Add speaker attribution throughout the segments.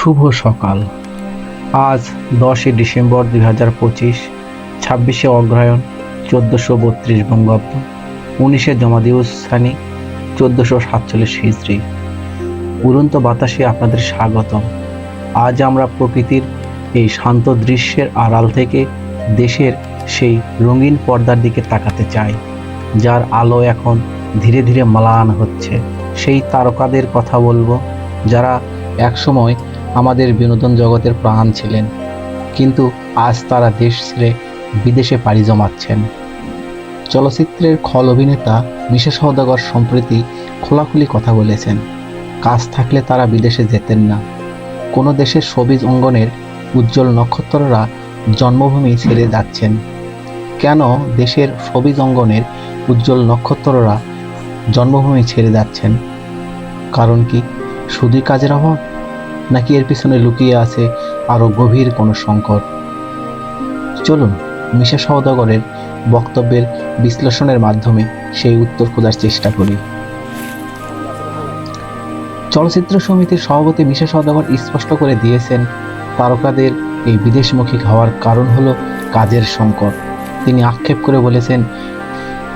Speaker 1: শুভ সকাল। আজ দশই ডিসেম্বর দুই হাজার পঁচিশ, ছাব্বিশে অগ্রহায়ণ, চোদ্দোশো বত্রিশ বঙ্গাব্দ, উনিশে জমাদিউস সানি, চোদ্দোশো সাতচল্লিশ হিজড়ি উড়ন্ত বাতাসে আপনাদের স্বাগতম। আজ আমরা প্রকৃতির এই শান্ত দৃশ্যের আড়াল থেকে দেশের সেই রঙিন পর্দার দিকে তাকাতে চাই, যার আলো এখন ধীরে ধীরে ম্লান হচ্ছে। সেই তারকাদের কথা বলব, যারা একসময় আমাদের বিনোদন জগতের প্রাণ ছিলেন। কিন্তু আজ তারা দেশ ছেড়ে বিদেশে পাড়ি জমাচ্ছেন। চলচ্চিত্রের খল অভিনেতা মিশা সওদাগর সম্প্রতি খোলাখুলি কথা বলেছেন, কাজ থাকলে তারা বিদেশে যেতেন না। কোনো দেশের সবিজ অঙ্গনের উজ্জ্বল নক্ষত্ররা জন্মভূমি ছেড়ে যাচ্ছেন। কেন দেশের সবিজ অঙ্গনের উজ্জ্বল নক্ষত্ররা জন্মভূমি ছেড়ে যাচ্ছেন? কারণ কি শুধুই কাজের অভাব? নাকি এর পিছনে লুকিয়ে আছে আরও গভীর কোনো সংকট? চলুন, মিশা সওদাগরের বক্তব্যের বিশ্লেষণের মাধ্যমে সেই উত্তর খোঁজার চেষ্টা করি। চলচ্চিত্র সমিতির সভাপতি মিশা সওদাগর স্পষ্ট করে দিয়েছেন, তারকাদের এই বিদেশমুখী হওয়ার কারণ হলো কাজের সংকট। তিনি আক্ষেপ করে বলেছেন,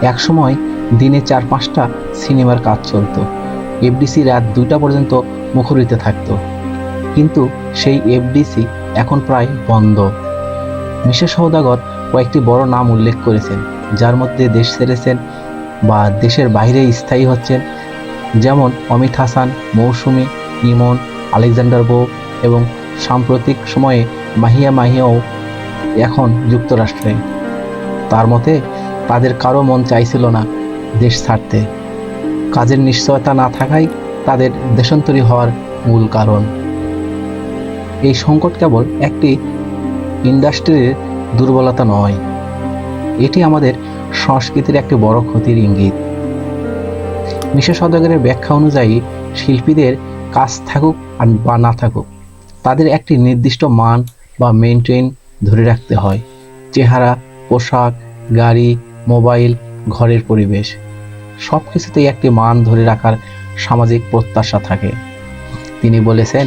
Speaker 1: একসময় দিনে চার পাঁচটা সিনেমার কাজ চলতো। এফডিসি রাত দুইটা পর্যন্ত মুখরিত থাকতো। কিন্তু সেই এফডিসি এখন প্রায় বন্ধ। মিশা সওদাগর কয়েকটি বড় নাম উল্লেখ করেছেন, যার মধ্যে দেশ ছেড়েছেন বা দেশের বাইরে স্থায়ী হচ্ছেন, যেমন অমিত হাসান, মৌসুমি, ইমন, আলেকজান্ডার বো এবং সাম্প্রতিক সময়ে মাহিয়া মাহিয়াও এখন যুক্তরাষ্ট্রে। তার মতে, তাদের কারও মন চাইছিল না দেশ ছাড়তে। কাজের নিশ্চয়তা না থাকাই তাদের দেশান্তরী হওয়ার মূল কারণ। এই সংকট কেবল একটি ইন্ডাস্ট্রির দুর্বলতা নয়। এটি আমাদের সংস্কৃতির একটি বড় ক্ষতির ইঙ্গিত। সদাগরের ব্যাখ্যা অনুযায়ী, শিল্পীদের কাজ থাকুক আর বা না থাকুক, তাদের একটি নির্দিষ্ট মান বা মেনটেন ধরে রাখতে হয়। চেহারা, পোশাক, গাড়ি, মোবাইল, ঘরের পরিবেশ সব কিছুতেই একটি মান ধরে রাখার সামাজিক প্রত্যাশা থাকে। তিনি বলেছেন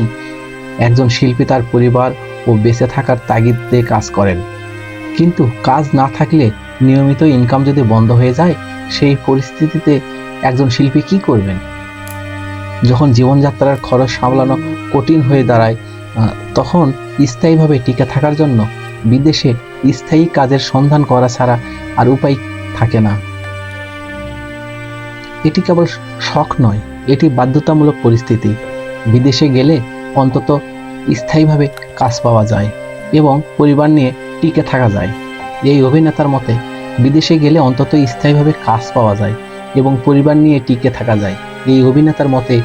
Speaker 1: একজন শিল্পী তার পরিবার ও বেঁচে থাকার তাগিদে কাজ করেন। কিন্তু কাজ না থাকলে নিয়মিত ইনকাম যদি বন্ধ হয়ে যায়, সেই পরিস্থিতিতে একজন শিল্পী কি করবেন? যখন জীবনযাত্রার খরচ সামলানো কঠিন হয়ে দাঁড়ায় তখন স্থায়ীভাবে টিকে থাকার জন্য বিদেশে স্থায়ী কাজের সন্ধান করা ছাড়া আর উপায় থাকে না। এটি কেবল শখ নয়, এটি বাধ্যতামূলক পরিস্থিতি। বিদেশে গেলে অন্তত স্থায়ীভাবে কাজ পাওয়া যায় এবং পরিবার নিয়ে টিকে থাকা যায়। এই অভিনেতার মতে, বিদেশে গেলে অন্তত স্থায়ীভাবে কাজ পাওয়া যায় এবং পরিবার নিয়ে টিকে থাকা যায়। এই অভিনেতার মতে,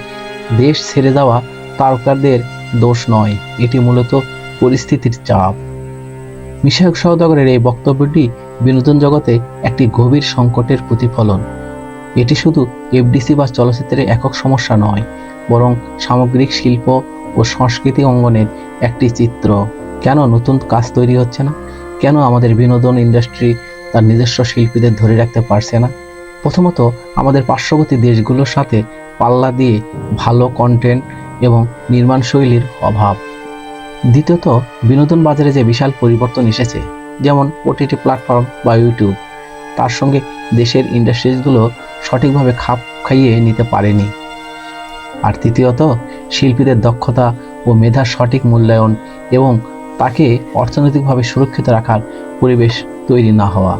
Speaker 1: দেশ ছেড়ে যাওয়া তারকাদের দোষ নয়, এটি মূলত পরিস্থিতির চাপ। মিশায়ক সওদাগরের এই বক্তব্যটি বিনোদন জগতে একটি গভীর সংকটের প্রতিফলন। এটি শুধু এফডিসি বা চলচ্চিত্রের একক সমস্যা নয়, বরং সামগ্রিক শিল্প ও সংস্কৃতি অঙ্গনের একটি চিত্র। কেন নতুন কাজ তৈরি হচ্ছে না? কেন আমাদের বিনোদন ইন্ডাস্ট্রি তার নিজস্ব শিল্পীদের ধরে রাখতে পারছে না? প্রথমত, আমাদের পার্শ্ববর্তী দেশগুলোর সাথে পাল্লা দিয়ে ভালো কন্টেন্ট এবং নির্মাণ শৈলীর অভাব। দ্বিতীয়ত, বিনোদন বাজারে যে বিশাল পরিবর্তন এসেছে, যেমন ওটিটি প্ল্যাটফর্ম বা ইউটিউব তার সঙ্গে দেশের ইন্ডাস্ট্রিজগুলো সঠিকভাবে খাপ খাইয়ে নিতে পারেনি। আর তৃতীয়ত শিল্পীদের দক্ষতা ও মেধার সঠিক মূল্যায়ন এবং তাকে অর্থনৈতিকভাবে সুরক্ষিত রাখার পরিবেশ তৈরি না হওয়া।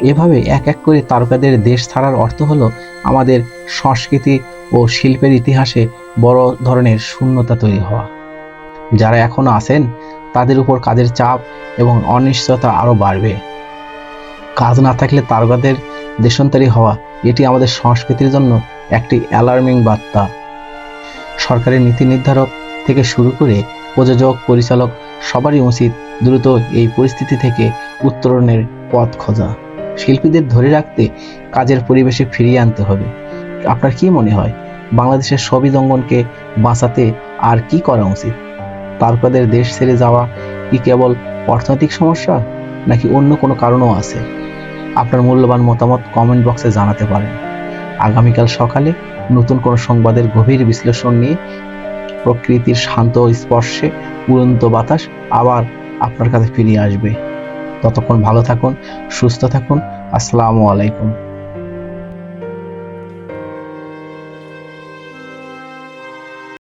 Speaker 1: এভাবে এক এক করে তারকাদের দেশ ছাড়ার অর্থ হলো আমাদের সংস্কৃতি ও শিল্পের ইতিহাসে বড় ধরনের শূন্যতা তৈরি হওয়া। যারা এখনও আছেন, তাদের উপর কাজের চাপ এবং অনিশ্চয়তা আরও বাড়বে। কাজ না থাকলে তারকাদের দেশান্তরী হওয়া, এটি আমাদের সংস্কৃতির জন্য একটি অ্যালার্মিং বার্তা। সরকারের নীতি নির্ধারক থেকে শুরু করে প্রযোজক, পরিচালক সবারই উচিত দ্রুত এই পরিস্থিতি থেকে উত্তরণের পথ খোঁজা। শিল্পীদের ধরে রাখতে কাজের পরিবেশে ফিরিয়ে আনতে হবে। আপনার কি মনে হয়, বাংলাদেশের সবিজ অঙ্গনকে বাঁচাতে আর কি করা উচিত? তারকাদের দেশ ছেড়ে যাওয়া কি কেবল অর্থনৈতিক সমস্যা, নাকি অন্য কোনো কারণও আছে? আপনার মূল্যবান মতামত কমেন্ট বক্সে জানাতে পারেন। আগামীকাল সকালে নতুন কোনো সংবাদের গভীর বিশ্লেষণ নিয়ে প্রকৃতির শান্ত স্পর্শে উড়ন্ত বাতাস আবার আপনার কাছে ফিরিয়ে আসবে। ততক্ষণ ভালো থাকুন, সুস্থ থাকুন। আসসালামু আলাইকুম।